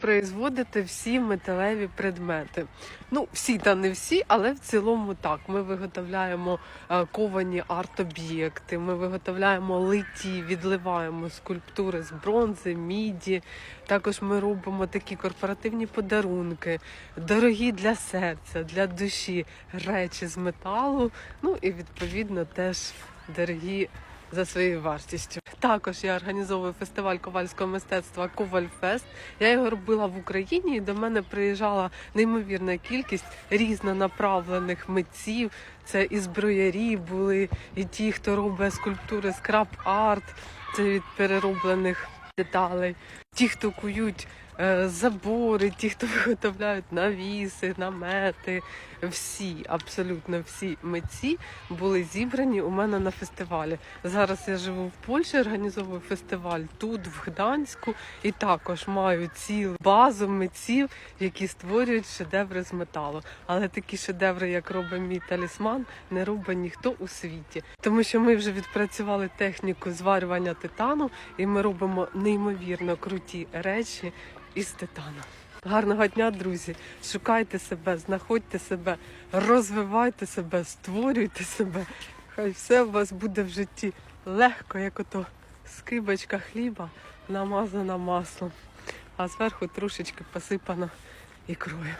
производити всі металеві предмети. Ну, всі та не всі, але в цілому так. Ми виготовляємо е, ковані арт-об'єкти, ми виготовляємо литі, відливаємо скульптури з бронзи, міді. Також ми робимо такі корпоративні подарунки, дорогі для серця, для душі речі з металу. Ну і відповідно теж дорогі за своєю вартістю. Також я організовую фестиваль ковальського мистецтва Ковальфест. Я його робила в Україні, і до мене приїжджала неймовірна кількість різнонаправлених митців. Це і зброярі були, і ті, хто робить скульптури скраб арт, це від перероблених деталей. Ті, хто кують забори, ті, хто виготовляють навіси, намети, всі, абсолютно всі митці були зібрані у мене на фестивалі. Зараз я живу в Польщі, організовую фестиваль тут, в Гданську, і також маю цілу базу митців, які створюють шедеври з металу. Але такі шедеври, як робить мій талісман, не робить ніхто у світі. Тому що ми вже відпрацювали техніку зварювання титану, і ми робимо неймовірно круті речі із титану. Гарного дня, друзі! Шукайте себе, знаходьте себе, розвивайте себе, створюйте себе. Хай все у вас буде в житті легко, як ото скибочка хліба, намазана маслом, а зверху трошечки посипана ікрою.